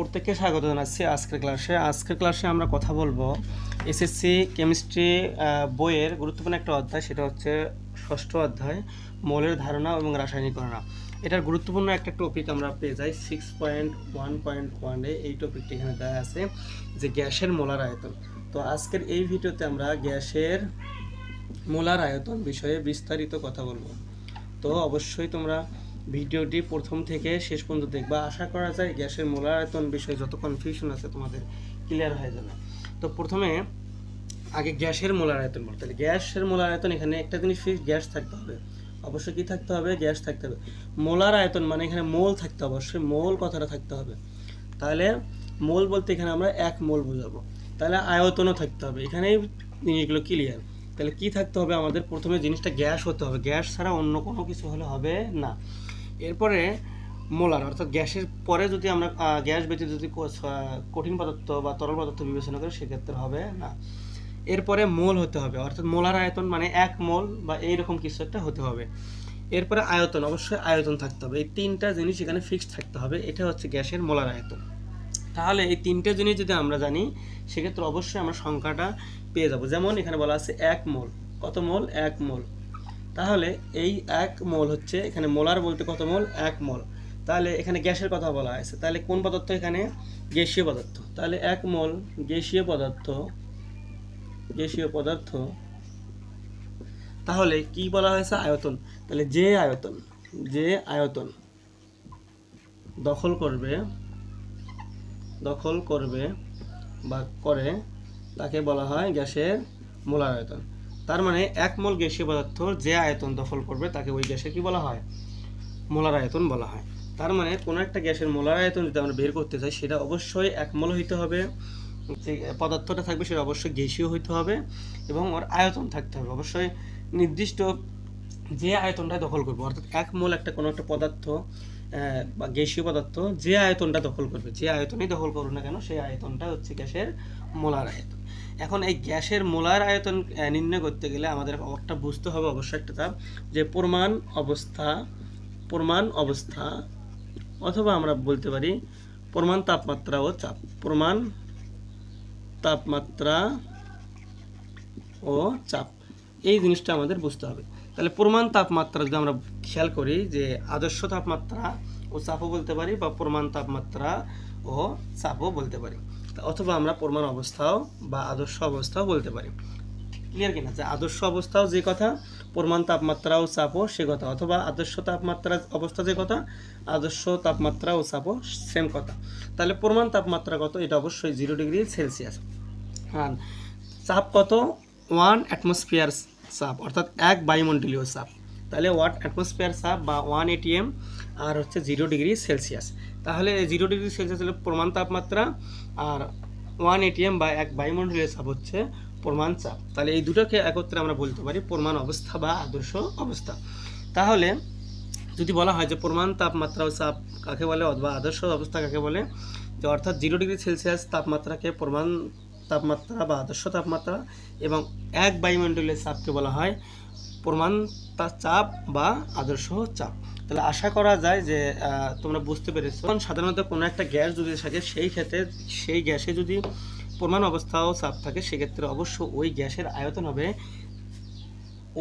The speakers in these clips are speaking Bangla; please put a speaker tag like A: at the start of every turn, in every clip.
A: প্রত্যেককে স্বাগত জানাচ্ছি আজকের ক্লাসে। আজকের ক্লাসে আমরা কথা বলব এসএসসি কেমিস্ট্রি বইয়ের গুরুত্বপূর্ণ একটা অধ্যায়, সেটা হচ্ছে ষষ্ঠ অধ্যায়, মৌলের ধারণা এবং রাসায়নিক গণনা। এটার গুরুত্বপূর্ণ একটা টপিক আমরা পেয়ে যাই সিক্স পয়েন্ট ওয়ান পয়েন্ট ওয়ানে এই টপিকটি এখানে দেওয়া আছে, যে গ্যাসের মোলার আয়তন। তো আজকের এই ভিডিওতে আমরা গ্যাসের মোলার আয়তন বিষয়ে বিস্তারিত কথা বলব। তো অবশ্যই তোমরা ভিডিওটি প্রথম থেকে শেষ পর্যন্ত দেখবা। আশা করা যায় গ্যাসের মোলার আয়তন বিষয়ে যত কনফিউশন আছে তোমাদের ক্লিয়ার হয়ে যাবে। তো প্রথমে আগে গ্যাসের মোলার আয়তন বলতে হবে গ্যাসের মোলার আয়তন এখানে একটা জিনিস ফিক্স গ্যাস থাকতে হবে। অবশ্যই কি থাকতে হবে? গ্যাস থাকতে হবে। মোলার আয়তন মানে এখানে মোল থাকতে হবে। অবশ্যই মোল কথাটা থাকতে হবে। তাহলে মোল বলতে এখানে আমরা এক মোল বোঝাবো। তাহলে আয়তনও থাকতে হবে। এখানেই জিনিসগুলো ক্লিয়ার তাহলে কি থাকতে হবে? আমাদের প্রথমে জিনিসটা গ্যাস হতে হবে। গ্যাস ছাড়া অন্য কোনো কিছু হলে হবে না। এরপরে মোলার, অর্থাৎ গ্যাসের পরে যদি আমরা গ্যাস ব্যতীত যদি কঠিন পদার্থ বা তরল পদার্থ বিবেচনা করি, সেক্ষেত্রে হবে না। এরপরে মোল হতে হবে, অর্থাৎ মোলার আয়তন মানে এক মোল বা এইরকম কিছু একটা হতে হবে। এরপরে আয়তন, অবশ্যই আয়তন থাকতে হবে। এই তিনটা জিনিস এখানে ফিক্সড থাকতে হবে, এটা হচ্ছে গ্যাসের মোলার আয়তন। তাহলে এই তিনটে জিনিস যদি আমরা জানি, সেক্ষেত্রে অবশ্যই আমরা সংখ্যাটা পেয়ে যাব। যেমন এখানে বলা আছে এক মোল। কত মোল? এক মোল। তাহলে এই এক মোল হচ্ছে এখানে মোলার বলতে কত মোল? এক মোল। তাহলে এখানে গ্যাসের কথা বলা হয়েছে। তাহলে কোন পদার্থ এখানে? গ্যাসীয় পদার্থ। তাহলে এক মোল গ্যাসীয় পদার্থ গ্যাসীয় পদার্থ। তাহলে কি বলা হয়েছে? আয়তন। তাহলে যে আয়তন যে আয়তন দখল করবে দখল করবে বা করে, তাকে বলা হয় গ্যাসের মোলার আয়তন। তার মানে এক মোল গ্যাসীয় পদার্থ যে আয়তন দখল করবে তাকে ওই গ্যাসের কি বলা হয়? মোলার আয়তন বলা হয়। তার মানে কোনো একটা গ্যাসের মোলার আয়তন যদি আমরা বের করতে চাই, সেটা অবশ্যই এক মোল হইতে হবে। যে পদার্থটা থাকবে সেটা অবশ্যই গ্যাসীয় হইতে হবে এবং ওর আয়তন থাকতে হবে। অবশ্যই নির্দিষ্ট যে আয়তনটা দখল করবে, অর্থাৎ এক মোল একটা কোনো একটা পদার্থ বা গ্যাসীয় পদার্থ যে আয়তনটা দখল করবে, যে আয়তনই দখল করুক না কেন, সেই আয়তনটা হচ্ছে গ্যাসের মোলার আয়তন। এখন এই গ্যাসের মোলার আয়তন নির্ণয় করতে গেলে আমাদের একটা বুঝতে হবে অবশ্যই একটা চাপ যে প্রমাণ অবস্থা প্রমাণ অবস্থা, অথবা আমরা বলতে পারি প্রমাণ তাপমাত্রা ও চাপ, প্রমাণ তাপমাত্রা ও চাপ, এই জিনিসটা আমাদের বুঝতে হবে। তাহলে প্রমাণ তাপমাত্রা যদি আমরা খেয়াল করি যে আদর্শ তাপমাত্রা ও চাপও বলতে পারি বা প্রমাণ তাপমাত্রা ও চাপও বলতে পারি। অথবা আমরা প্রমাণ অবস্থাও বা আদর্শ অবস্থাও বলতে পারি। ক্লিয়ার কিনা? যে আদর্শ অবস্থাও যে কথা, প্রমাণ তাপমাত্রা ও চাপও সে কথা, অথবা আদর্শ তাপমাত্রা অবস্থা যে কথা, আদর্শ তাপমাত্রা ও চাপও সেম কথা। তাহলে প্রমাণ তাপমাত্রা কত? এটা অবশ্যই জিরো ডিগ্রি সেলসিয়াস আর চাপ কত? ওয়ান অ্যাটমসফিয়ার চাপ অর্থাৎ এক বায়ুমণ্ডলীয় চাপ তাহলে ওয়াট অ্যাটমসফিয়ার চাপ বা ওয়ান এটিএম আর হচ্ছে জিরো ডিগ্রি সেলসিয়াস তাহলে জিরো ডিগ্রি সেলসিয়াস হলো প্রমাণ তাপমাত্রা আর ওয়ান এটিএম বা এক বায়ুমণ্ডলীয় চাপ হচ্ছে প্রমাণ চাপ। তাহলে এই দুটোকে একত্রে আমরা বলতে পারি প্রমাণ অবস্থা বা আদর্শ অবস্থা। তাহলে যদি বলা হয় যে প্রমাণ তাপমাত্রা ও চাপ কাকে বলে অথবা আদর্শ অবস্থা কাকে বলে, যে অর্থাৎ জিরো ডিগ্রি সেলসিয়াস তাপমাত্রাকে প্রমাণ তাপমাত্রা বা আদর্শ তাপমাত্রা এবং এক বায়ুমণ্ডলের চাপকে বলা হয় প্রমাণ চাপ বা আদর্শ চাপ। তাহলে আশা করা যায় যে তোমরা বুঝতে পেরেছ। কারণ সাধারণত কোনো একটা গ্যাস যদি থাকে, সেই ক্ষেত্রে, সেই গ্যাসে যদি প্রমাণ অবস্থাও চাপ থাকে, সেক্ষেত্রে অবশ্য ওই গ্যাসের আয়তন হবে,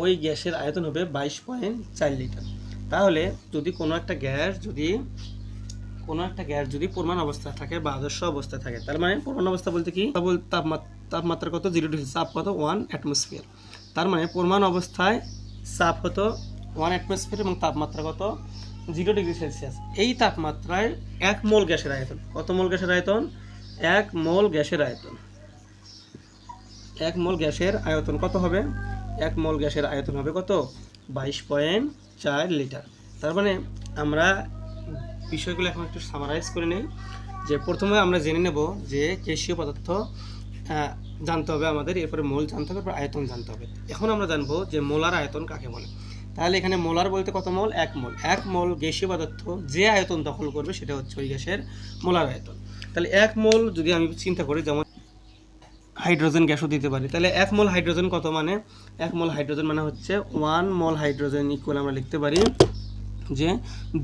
A: ওই গ্যাসের আয়তন হবে বাইশ পয়েন্ট চার লিটার। তাহলে যদি কোনো একটা গ্যাস যদি কোনো একটা গ্যাস যদি প্রমাণ অবস্থা থাকে বা আদর্শ অবস্থা থাকে, তার মানে প্রমাণ অবস্থা বলতে কি? তাপমাত্রা তাপমাত্রা কত? জিরো ডিগ্রি চাপ কত? ওয়ান অ্যাটমসফিয়ার তার মানে প্রমাণ অবস্থায় চাপ হতো ওয়ান অ্যাটমসফিয়ার এবং তাপমাত্রা কত? জিরো ডিগ্রি সেলসিয়াস এই তাপমাত্রায় এক মোল গ্যাসের আয়তন। কত মোল গ্যাসের আয়তন? এক মোল গ্যাসের আয়তন। এক মোল গ্যাসের আয়তন কত হবে? এক মোল গ্যাসের আয়তন হবে কত? বাইশ পয়েন্ট চার লিটার। তার মানে আমরা বিষয়গুলো এখন একটু সামারাইজ করে নেই। যে প্রথমে আমরা জেনে নেব যে গ্যাসীয় পদার্থ জানতে হবে আমাদের, এরপরে মোল জানতে হবে এরপর আয়তন জানতে হবে। এখন আমরা জানব যে মোলার আয়তন কাকে বলে। তাহলে এখানে মোলার বলতে কত মোল? এক মোল। এক মোল গ্যাসীয় পদার্থ যে আয়তন দখল করবে সেটা হচ্ছে ওই গ্যাসের মোলার আয়তন। তাহলে এক মোল যদি আমি চিন্তা করি, যেমন হাইড্রোজেন গ্যাসও দিতে পারি। তাহলে এক মোল হাইড্রোজেন কত মানে? এক মোল হাইড্রোজেন মানে হচ্ছে ওয়ান মোল হাইড্রোজেন ইকুয়াল আমরা লিখতে পারি যে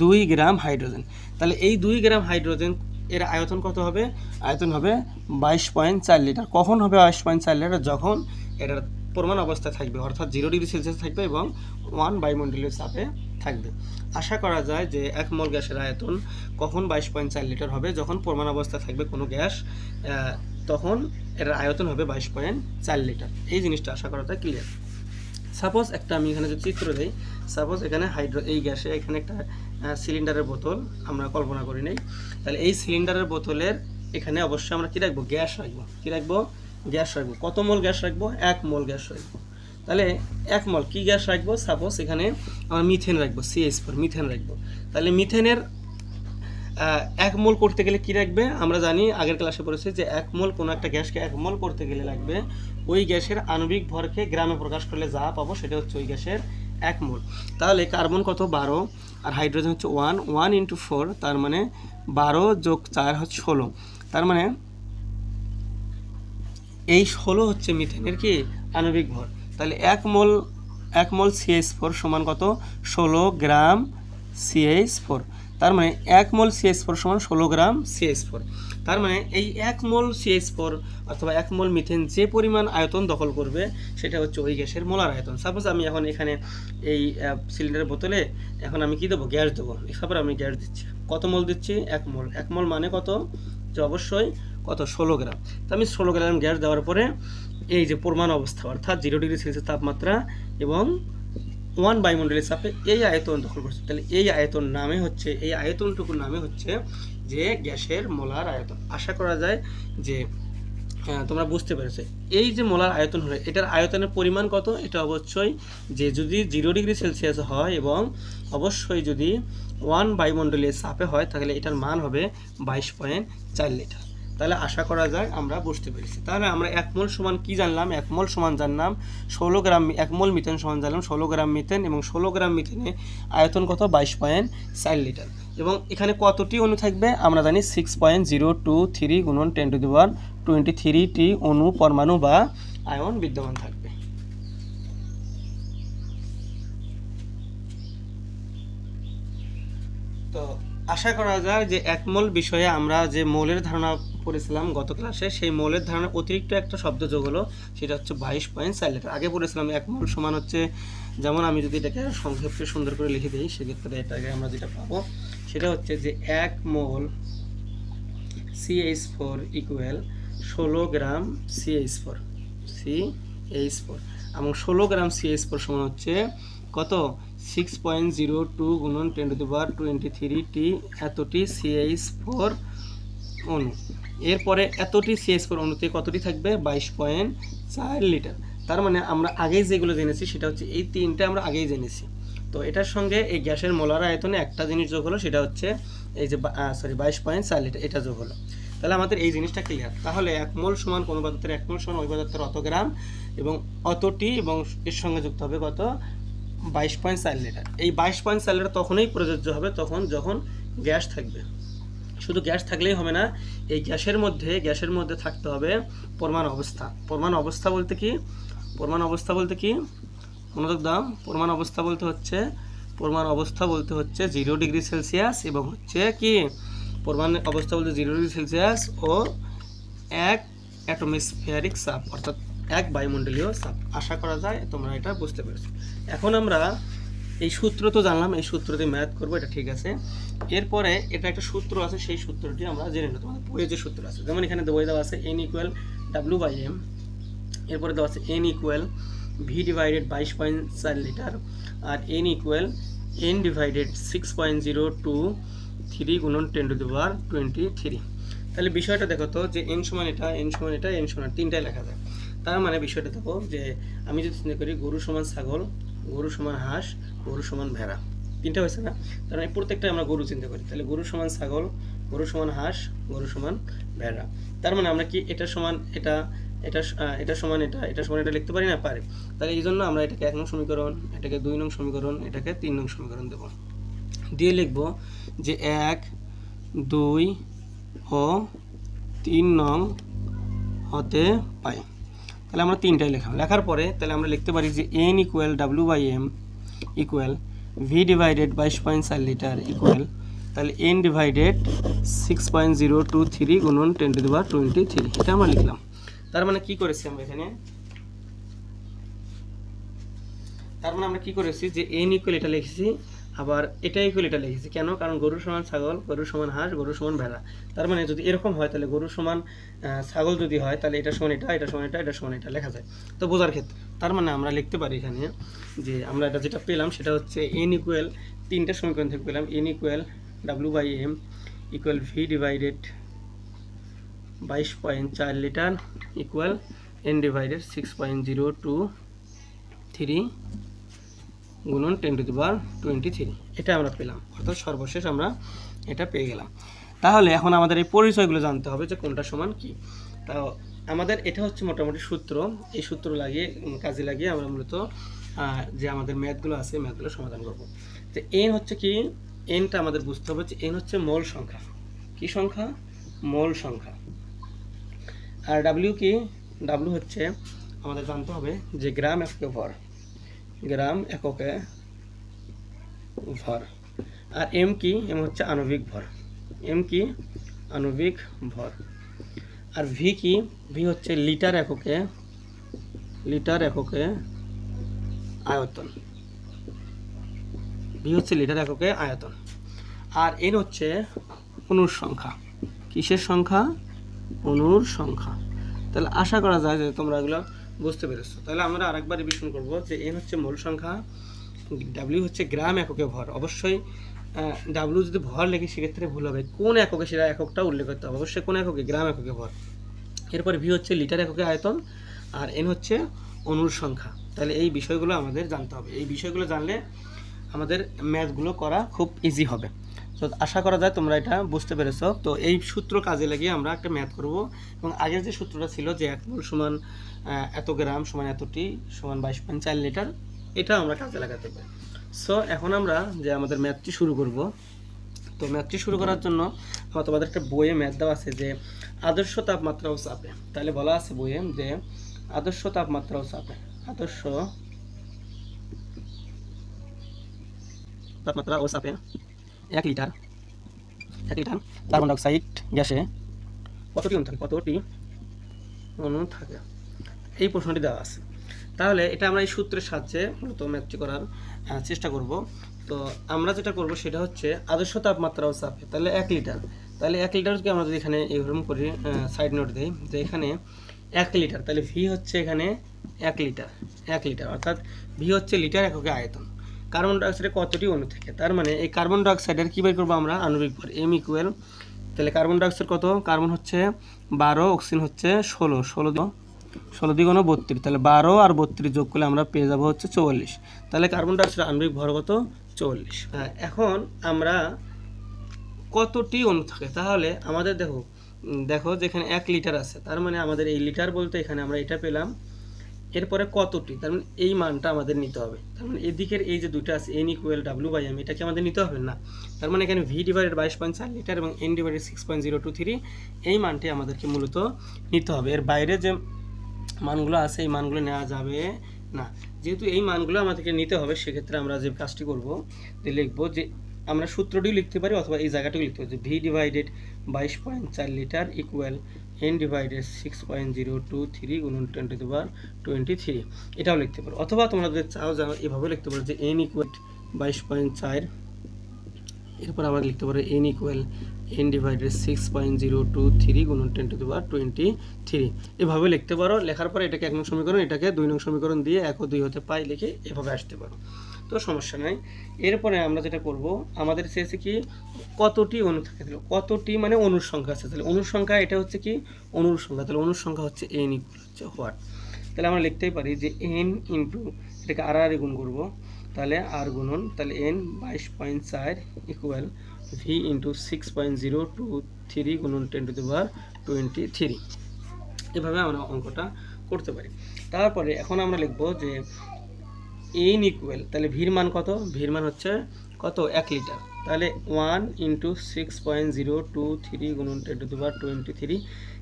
A: দুই গ্রাম হাইড্রোজেন। তাহলে এই দুই গ্রাম হাইড্রোজেন এর আয়তন কত হবে? আয়তন হবে বাইশ পয়েন্ট চার লিটার। কখন হবে বাইশ পয়েন্ট চার লিটার? যখন এটার পরিমাণ অবস্থায় থাকবে, অর্থাৎ জিরো ডিগ্রি সেলসিয়াস থাকবে এবং ওয়ান বায়ুমণ্ডলীয় চাপে থাকবে। আশা করা যায় যে এক মোল গ্যাসের আয়তন কখন বাইশ পয়েন্ট চার লিটার হবে? যখন পরিমাণ অবস্থায় থাকবে কোনো গ্যাস তখন এর আয়তন হবে বাইশ পয়েন্ট চার লিটার। এই জিনিসটা আশা করা যায় ক্লিয়ার সাপোজ একটা আমি এখানে যদি চিত্র দিই সাপোজ এখানে হাইড্রো এই গ্যাসে এখানে একটা সিলিন্ডারের বোতল আমরা কল্পনা করি নেই। তাহলে এই সিলিন্ডারের বোতলের এখানে অবশ্যই আমরা কী রাখব? গ্যাস রাখব। কী রাখব? গ্যাস রাখব। কত মোল গ্যাস রাখব? এক মোল গ্যাস রাখব। তাহলে এক মল কী গ্যাস রাখব? সাপোজ এখানে আমরা মিথেন রাখব সিএস ফোর মিথেন রাখব। তাহলে মিথেনের এক মোল করতে গেলে কি রাখবে আমরা জানি, আগের ক্লাসে পড়েছি যে এক মোল কোনো একটা গ্যাসকে এক মোল করতে গেলে লাগবে। ওই গ্যাসের আণবিক ভরকে গ্রামে প্রকাশ করলে যা পাবো সেটা হচ্ছে ওই গ্যাসের এক মোল। তাহলে কার্বন কত? বারো। আর হাইড্রোজেন হচ্ছে ওয়ান। ওয়ান ইন্টু ফোর, তার মানে বারো যোগ চার হচ্ছে ষোলো। তার মানে এই ষোলো হচ্ছে মিথেনের কি? আণবিক ভর। তাহলে এক মোল এক মোল সিএইচ ফোর সমান কত? ষোলো গ্রাম সিএইচ ফোর তার মানে এক মোল সিএইচ ফোর সমান ষোলো গ্রাম সিএইচ ফোর তার মানে এই এক মোল সিএইচ ফোর অথবা এক মোল মিথেন যে পরিমাণ আয়তন দখল করবে, সেটা হচ্ছে ওই গ্যাসের মোলার আয়তন। সাপোজ আমি এখন এখানে এই সিলিন্ডারের বোতলে এখন আমি কি দেবো? গ্যাস দেবো। তারপর আমি গ্যাস দিচ্ছি। কত মোল দিচ্ছি? এক মোল। এক মোল মানে কত? যে অবশ্যই কত? ষোলো গ্রাম। তো আমি ষোলো গ্রাম গ্যাস দেওয়ার পরে এই যে পরিমাণ অবস্থা, অর্থাৎ জিরো ডিগ্রি সেলসিয়াস তাপমাত্রা এবং ওয়ান বায়ুমণ্ডলের চাপে এই আয়তন দখল করছে। তাহলে এই আয়তন নামে হচ্ছে, এই আয়তনটুকুর নামে হচ্ছে যে গ্যাসের মোলার আয়তন। আশা করা যায় যে হ্যাঁ তোমরা বুঝতে পেরেছ। এই যে মোলার আয়তন হলো, এটার আয়তনের পরিমাণ কত? এটা অবশ্যই যে যদি জিরো ডিগ্রি সেলসিয়াস হয় এবং অবশ্যই যদি ওয়ান বায়ুমণ্ডলীয় চাপে হয়, তাহলে এটার মান হবে বাইশ পয়েন্ট চার লিটার তাহলে আশা করা যায় আমরা বুঝতে পেরেছি। তাহলে আমরা এক মোল সমান কি জানলাম? এক মোল সমান জানলাম ষোলো গ্রাম এক মোল মিথেন সমান জানলাম, ষোলো গ্রাম মিথেন এবং ষোলো গ্রাম মিথেনে আয়তন কত? বাইশ পয়েন্ট চার লিটার। এবং এখানে কতটি অণু থাকবে? আমরা জানি six point zero two three গুণন ten to the one twenty thirty অণু পরমাণু বা আয়ন বিদ্যমান থাকবে। তো আশা করা যায় যে একমল বিষয়ে আমরা যে মৌলের ধারণা পড়েছিলাম গত ক্লাসে সেই মৌলের ধারণা অতিরিক্ত একটা শব্দ যোগ হলো, সেটা হচ্ছে বাইশ পয়েন্ট চার লিটার আগে পড়েছিলাম, এক মোল সমান হচ্ছে, যেমন আমি যদি এটাকে সংক্ষেপে সুন্দর করে লিখে দিই, সেক্ষেত্রে এটাকে আমরা যেটা পাবো, সেটা হচ্ছে যে এক মোল সিএইচ ফোর ইকুয়াল ষোলো গ্রাম CH four C H four এবং ষোলো গ্রাম সিএইচ ফোর সমান হচ্ছে কত? সিক্স পয়েন্ট জিরো টু গুণন ten to power twenty three টি এতটি সিএইচ ফোর অণু এরপরে এতটি সিএস ফোর অণুতে কতটি থাকবে? বাইশ পয়েন্ট চার লিটার। তার মানে আমরা আগেই যেগুলো জেনেছি, সেটা হচ্ছে এই তিনটে আমরা আগেই জেনেছি। তো এটার সঙ্গে এই গ্যাসের মোলার আয়তনে একটা জিনিস যোগ হলো, সেটা হচ্ছে এই যে সরি বাইশ পয়েন্ট চার লিটার, এটা যোগ হলো। তাহলে আমাদের এই জিনিসটা ক্লিয়ার তাহলে এক মোল সমান কোনো পদার্থের, এক মোল সমান ওই পদার্থের অত গ্রাম এবং অতটি এবং এর সঙ্গে যুক্ত হবে কত? বাইশ পয়েন্ট চার লিটার। এই বাইশ পয়েন্ট চার লিটার তখনই প্রযোজ্য হবে, তখন যখন গ্যাস থাকবে। শুধু গ্যাস থাকলেই হবে না, এই গ্যাসের মধ্যে গ্যাসের মধ্যে থাকতে হবে পরমাণু অবস্থা। পরমাণু অবস্থা বলতে কি? পরমাণু অবস্থা বলতে কি? মনোযোগ দাম পরমাণু অবস্থা বলতে হচ্ছে, পরমাণু অবস্থা বলতে হচ্ছে জিরো ডিগ্রি সেলসিয়াস এবং হচ্ছে কি? পরমাণু অবস্থা বলতে জিরো ডিগ্রি সেলসিয়াস ও এক অ্যাটমোস্ফিয়ারিক চাপ, অর্থাৎ এক বায়ুমণ্ডলীয় চাপ। আশা করা যায় তোমরা এটা বুঝতে পেরেছ। এখন আমরা এই সূত্র তো জানলাম, এই সূত্র দিয়ে ম্যাথ করব, এটা ঠিক আছে। এরপরে এটা একটা সূত্র আছে, সেই সূত্রটি আমরা জেনে নেব। তোমাদের বইয়ে যে সূত্র আছে, যেমন এখানে বই দেওয়া আছে N equal W by M এরপরে দেওয়া আছে এন ইকুয়াল ভি ডিভাইডেড বাইশ পয়েন্ট চার লিটার আর N equal N divided six point zero two three গুণন ten to the power twenty three তাহলে বিষয়টা দেখো তো, যে এন সমান এটা এন সমান এটা এন সমান তিনটাই লেখা যায়। তার মানে বিষয়টা দেখো যে, আমি যদি চিন্তা করি গরু সমান ছাগল, গরু সমান হাঁস, গরু সমান ভেড়া। তিনটা হয়েছে না? তার মানে প্রত্যেকটা আমরা গরু চিন্তা করি তাহলে গরু সমান ছাগল, গরু সমান হাঁস, গরু সমান ভেড়া। তার মানে আমরা কি এটা সমান এটা এটা এটা সমান এটা এটা সমান এটা লিখতে পারি না? পারে। তাহলে এই জন্য আমরা এটাকে এক নং সমীকরণ, এটাকে দুই নং সমীকরণ, এটাকে তিন নং সমীকরণ দেব। দিয়ে লিখব যে এক, দুই ও তিন নং হতে পাই। তাহলে আমরা তিনটাই লেখা লেখার পরে তাহলে আমরা লিখতে পারি যে N equal W by M equal V divided বাইশ পয়েন্ট চার লিটার ইকুয়াল তাহলে N divided six point zero two three গুণন ten to the twenty three এটা আমরা লিখলাম। তার মানে কি করেছি আমরা এখানে? তার মানে আমরা কি করেছি যে এন ইকুয়াল এটা লিখেছি আবার এটা ইকুয়াল এটা লিখেছি। কেন? কারণ গরু সমান ছাগল গরু সমান হাঁস গরু সমান ভেড়া। তার মানে যদি এরকম হয়, তাহলে গরু সমান ছাগল যদি হয়, তাহলে এটা সমান এটা এটা সমান এটা এটা সমান এটা লেখা যায়। তো বোঝার ক্ষেত্রে, তার মানে আমরা লিখতে পারি এখানে যে আমরা এটা যেটা পেলাম, সেটা হচ্ছে এন ইকুয়াল তিনটা সমীকরণ থেকে পেলাম N equal W by M equal V divided বাইশ পয়েন্ট চার litre equal N divided six point zero two three গুণন ten to the power twenty three. এটা আমরা পেলাম। অর্থাৎ সর্বশেষ আমরা এটা পেয়ে গেলাম। তাহলে এখন আমাদের এই পরিচয়গুলো জানতে হবে যে কোনটা সমান কি। তাও আমাদের এটা হচ্ছে মোটামুটি সূত্র। এই সূত্র লাগিয়ে কাজে লাগিয়ে আমরা মূলত যে আমাদের ম্যাথগুলো আছে ম্যাথগুলো সমাধান করব। তো এন হচ্ছে কি? এনটা আমাদের বুঝতে হবে যে এন হচ্ছে মোল সংখ্যা। কি সংখ্যা? মোল সংখ্যা। আর ডাব্লিউ কি? ডাব্লিউ হচ্ছে, আমাদের জানতে হবে যে গ্রাম এককে ভর। গ্রাম এককে ভর। আর এম কি? এম হচ্ছে আণবিক ভর। এম কি? আণবিক ভর। আর ভি কি? ভি হচ্ছে লিটার এককে লিটার এককে আয়তন। ভি হচ্ছে লিটার এককে আয়তন। আর এন হচ্ছে অণুর সংখ্যা। কিসের সংখ্যা? অণুর সংখ্যা। তাহলে আশা করা যায় যে তোমরা এগুলো বুঝতে পেরেছ। তাহলে আমরা আরেকবার রিভিশন করব যে এন হচ্ছে মূল সংখ্যা ডাব্লিউ হচ্ছে গ্রাম এককে ভর। অবশ্যই ডাব্লিউ যদি ভর লেখি, সেক্ষেত্রে ভুল হবে। কোন এককে সেটা এককটা উল্লেখ করতে হবে। অবশ্যই কোন এককে? গ্রাম এককে ভর। এরপর ভি হচ্ছে লিটার এককে আয়তন, আর এন হচ্ছে অণুর সংখ্যা। তাহলে এই বিষয়গুলো আমাদের জানতে হবে। এই বিষয়গুলো জানলে আমাদের ম্যাথগুলো করা খুব ইজি হবে। তো আশা করা যায় তোমরা এটা বুঝতে পেরেছ। তো এই সূত্র কাজে লাগিয়ে আমরা একটা ম্যাথ করব। এবং আগের যে সূত্রটা ছিল যে এক মোল সমান এত গ্রাম সমান এতটি সমান বাইশ পয়েন্ট চার লিটার, এটা আমরা কাজে লাগাতে পারি। সো এখন আমরা যে আমাদের ম্যাথটি শুরু করব। তো ম্যাথটি শুরু করার জন্য আমার তোমাদের একটা বইয়ে ম্যাথ দেওয়া আছে যে, আদর্শ তাপমাত্রা ও চাপে। তাহলে বলা আছে বইয়ে যে, আদর্শ তাপমাত্রা ও চাপে। আদর্শ তাপমাত্রা ও চাপে। এক লিটার এক লিটার কার্বন ডাইঅক্সাইড গ্যাসে। কতটি অণু থাকে কতটি অণু থাকে এই প্রশ্নটি দেওয়া আছে। তাহলে এটা আমরা এই সূত্রের সাহায্যে মূলত ম্যাথটি করার চেষ্টা করব। তো আমরা যেটা করব সেটা হচ্ছে আদর্শ তাপমাত্রা ও চাপে। তাহলে এক লিটার। তাহলে এক লিটারকে আমরা যদি এখানে এরকম করি সাইড নোট দিই, যে এখানে এক লিটার, তাহলে ভি হচ্ছে এখানে এক লিটার এক লিটার। অর্থাৎ ভি হচ্ছে লিটার এককে আয়তন। কার্বন ডাইঅক্সাইডে কতটি অণু থাকে? তার মানে এই কার্বন ডাইঅক্সাইডের কী বের করব আমরা? আণবিক ভর এম ইকুয়াল তাহলে কার্বন ডাইঅক্সাইড কত? কার্বন হচ্ছে বারো অক্সিজেন হচ্ছে ষোলো। ষোলো ষোলো দ্বিগুণ বত্রিশ। তাহলে বারো আর বত্রিশ যোগ করলে আমরা পেয়ে যাব হচ্ছে চৌল্লিশ তাহলে কার্বন ডাইঅক্সাইড আণবিক ভর কত? চৌল্লিশ হ্যাঁ এখন আমরা কতটি অণু থাকে? তাহলে আমাদের দেখো দেখো যেখানে এক লিটার আছে, তার মানে আমাদের এই লিটার বলতে এখানে আমরা এটা পেলাম এরপরে কতটি? তার মানে এই মানটা আমাদের নিতে হবে। তার মানে এদিকের এই যে দুটো আছে N equal W by M এটাকে আমাদের নিতে হবে? না। তার মানে এখানে ভি ডিভাইডেড বাইশ পয়েন্ট চার লিটার এবং N divided six point zero two three এই মানটি আমাদেরকে মূলত নিতে হবে। এর বাইরে যে মানগুলো আছে, এই মানগুলো নেওয়া যাবে না। যেহেতু এই মানগুলো আমাদেরকে নিতে হবে, সেক্ষেত্রে আমরা যে কাজটি করব, যে লিখব যে আমরা সূত্রটিও লিখতে পারি অথবা এই জায়গাটিও লিখতে পারি যে ভি ডিভাইডেড বাইশ পয়েন্ট চার litre equal N divided six point zero two three গুণন টোয়েন্টি টু বার টোয়েন্টি থ্রি এটাও লিখতে পারো। অথবা তোমরা যদি চাও যে এভাবে লিখতে পারো যে এন ইকুয়াল বাইশ পয়েন্ট চার, এরপর আমরা লিখতে পারো N equal N divided six point zero two three গুণন ten to power twenty three এভাবে লিখতে পারো। লেখার পরে এটাকে এক নং সমীকরণ, এটাকে দুই নং সমীকরণ দিয়ে এক ও দুই হতে পাই লিখে এভাবে আসতে পারো। তো সমস্যা নাই। এরপরে আমরা যেটা করব, আমাদের চেয়েছে কি কতটি অনু থাকে তাহলে কতটি মানে অণুর সংখ্যা আছে? তাহলে অণুর সংখ্যা এটা হচ্ছে কি? অণুর সংখ্যা তাহলে অণুর সংখ্যা হচ্ছে এন ইকুয়াল হচ্ছে হোয়াট তাহলে আমরা লিখতেই পারি যে এন ইন্টু এটাকে আর আর গুণ করব। তাহলে আর গুণন, তাহলে এন বাইশ পয়েন্ট চার equal V into six point zero two three গুণন ten to the power twenty three এভাবে আমরা অঙ্কটা করতে পারি। তারপরে এখন আমরা লিখব যে এন ইকুয়াল তাহলে ভির মান কত? ভির মান হচ্ছে কত? এক লিটার। তাহলে one into six point zero two three গুণন ten to the power twenty three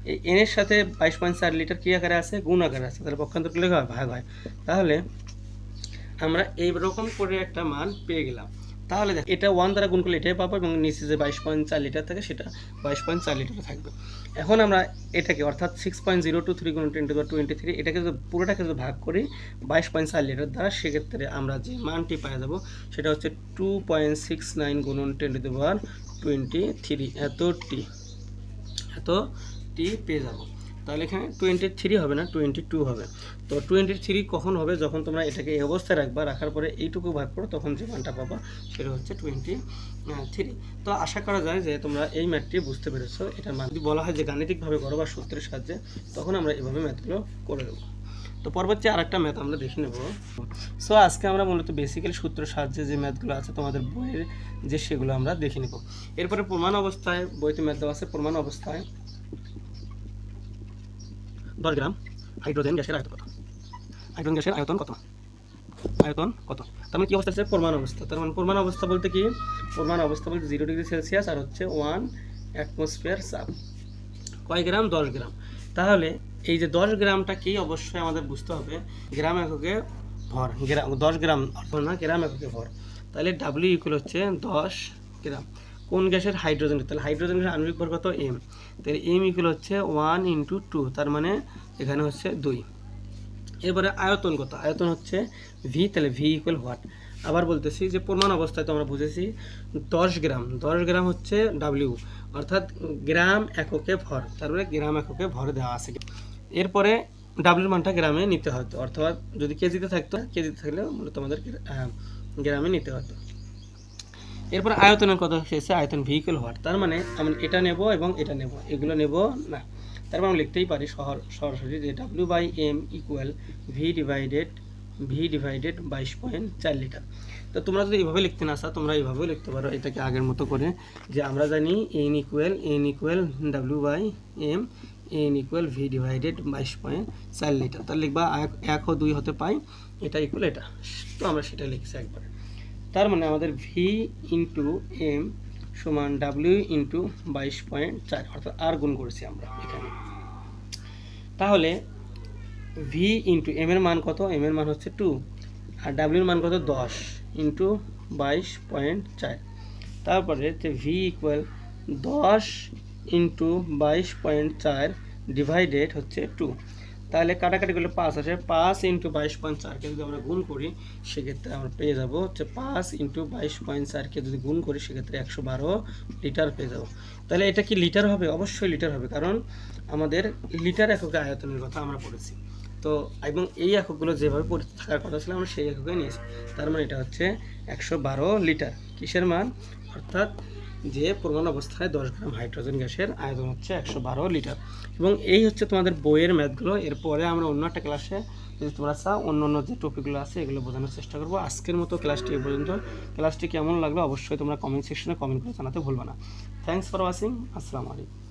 A: এই এনের সাথে বাইশ পয়েন্ট চার লিটার কী আকারে আছে? গুণ আকারে আছে। তাহলে পক্ষান্তর করলে ভাগ হয়। তাহলে আমরা এই রকম করে একটা মান পেয়ে গেলাম। তাহলে দেখ, এটা ওয়ান দ্বারা গুণ করলে এটাই পাবো এবং নিচে যে বাইশ পয়েন্ট চার লিটার থাকে সেটা বাইশ পয়েন্ট চার লিটার থাকবে। এখন আমরা এটাকে অর্থাৎ six point zero two three গুণ টেন টু টোয়েন্টি থ্রি এটাকে যদি পুরোটাকে যদি ভাগ করি বাইশ পয়েন্ট চার লিটার দ্বারা, সেক্ষেত্রে আমরা যে মানটি পাওয়া যাব সেটা হচ্ছে টু পয়েন্ট সিক্স নাইন গুণন টোয়েন্টি পাওয়ার টোয়েন্টি থ্রি এত টি এত টি পেয়ে যাব। তাহলে এখানে টোয়েন্টি থ্রি হবে না টোয়েন্টি টু হবে। তো টোয়েন্টি থ্রি কখন হবে? যখন তোমরা এটাকে এই অবস্থায় রাখবা, রাখার পরে এইটুকু ভাগ করো, তখন যে মানটা পাবা সেটা হচ্ছে টোয়েন্টি থ্রি তো আশা করা যায় যে তোমরা এই ম্যাথটি বুঝতে পেরেছ। এটা যদি বলা হয় যে গাণিতিকভাবে করো বা সূত্রের সাহায্যে, তখন আমরা এভাবে ম্যাথগুলো করে দেবো তো পরবর্তী আরেকটা ম্যাথ আমরা দেখে নেব। সো আজকে আমরা মূলত বেসিক্যালি সূত্রের সাহায্যে যে ম্যাথগুলো আছে, তোমাদের বইয়ের যে সেগুলো আমরা দেখে নেব। এরপরে প্রমাণ অবস্থায়, বইতে ম্যাথ দেওয়া আছে, প্রমাণ অবস্থায় দশ গ্রাম হাইড্রোজেন গ্যাসের আয়তন কত? হাইড্রোজেন গ্যাসের আয়তন কত? আয়তন কত? তার মানে কি অবস্থা আছে? প্রমাণ অবস্থা। তার মানে প্রমাণ অবস্থা বলতে কি? প্রমাণ অবস্থা বলতে জিরো ডিগ্রি সেলসিয়াস আর হচ্ছে ওয়ান অ্যাটমসফিয়ার চাপ কয় গ্রাম? দশ গ্রাম। তাহলে এই যে দশ গ্রামটা কি অবশ্যই আমাদের বুঝতে হবে। গ্রাম এককে ভর। গ্রাম দশ গ্রাম অর্থাৎ না, গ্রাম এককে ভর। তাহলে ডাব্লিউ ইকুয়াল হচ্ছে দশ গ্রাম। কোন গ্যাসের হাইড্রোজেন? তাহলে হাইড্রোজেন গ্যাসের আণবিক ভর কত এম তাহলে এম ইকুয়াল হচ্ছে ওয়ান ইন্টু টু তার মানে এখানে হচ্ছে দুই। এরপরে আয়তন কত? আয়তন হচ্ছে ভি তাহলে ভি ইকুয়াল হোয়াট আবার বলতেছি যে প্রমাণ অবস্থায় তো আমরা বুঝেছি দশ গ্রাম। দশ গ্রাম হচ্ছে ডাব্লিউ অর্থাৎ গ্রাম এককে ভর। তারপরে গ্রাম এককে ভর দেওয়া আছে। এরপরে ডাব্লিউর মানটা গ্রামে নিতে হতো, অর্থাৎ যদি কেজিতে থাকতো, কেজিতে থাকলে মূলত আমাদের গ্রামে নিতে হতো। এরপর আয়তনের কথা শেষে আয়তন ভেহিকেল হওয়ার। তার মানে আমি এটা নেব এবং এটা নেব, এগুলো নেব না। তারপর আমরা লিখতেই পারি শহর, সরাসরি যে W by M equal V divided V divided বাইশ পয়েন্ট চার লিটার তো তোমরা যদি এইভাবে লিখতে না চাও, তোমরা এইভাবেও লিখতে পারো এটাকে আগের মতো করে, যে আমরা জানি N equal N equal W by M N equal V divided বাইশ পয়েন্ট চার লিটার তাহলে লিখবা এক ও দুই হতে পাই, এটা ইকুয়াল এটা। তো আমরা সেটা লিখছি একবারে। তার মানে আমাদের ভি ইন্টু এম সমান ডাব্লিউ ইন্টু বাইশ পয়েন্ট চার অর্থাৎ আর গুণ করেছি আমরা এখানে। তাহলে ভি ইন্টু এম এর মান কত? এম এর মান হচ্ছে টু আর ডাব্লিউর মান কত? দশ ইন্টু বাইশ পয়েন্ট চার। তারপরে যে ভি ইকুয়াল দশ ইন্টু বাইশ পয়েন্ট চার ডিভাইডেড হচ্ছে টু তাহলে কাটাকাটি করলে পাঁচ আসে, পাঁচ ইন্টু বাইশ পয়েন্ট চারকে যদি আমরা গুণ করি, সেক্ষেত্রে আমরা পেয়ে যাব হচ্ছে পাঁচ ইন্টু বাইশ পয়েন্ট চারকে যদি গুণ করি, সেক্ষেত্রে একশো বারো লিটার পেয়ে যাব। তাহলে এটা কি লিটার হবে? অবশ্যই লিটার হবে, কারণ আমাদের লিটার এককে আয়তনের কথা আমরা পড়েছি। তো, এবং এই এককগুলো যেভাবে পড়ে থাকার কথা ছিল, আমরা সেই এককে নিয়েছি। তার মানে এটা হচ্ছে একশো বারো লিটার কিসের মান? অর্থাৎ যে প্রমাণ অবস্থায় দশ গ্রাম হাইড্রোজেন গ্যাসের আয়তন হচ্ছে একশো বারো লিটার। এবং এই হচ্ছে তোমাদের বইয়ের ম্যাথগুলো। এরপরে আমরা অন্য একটা ক্লাসে যদি তোমরা চাও, অন্য অন্য যে টপিকগুলো আছে, এগুলো বোঝানোর চেষ্টা করব। আজকের মতো ক্লাসটি এ পর্যন্ত। ক্লাসটি কেমন লাগল অবশ্যই তোমরা কমেন্ট সেকশনে কমেন্ট করে জানাতে ভুলবে না। থ্যাংকস ফর ওয়াচিং আসসালামু আলাইকুম।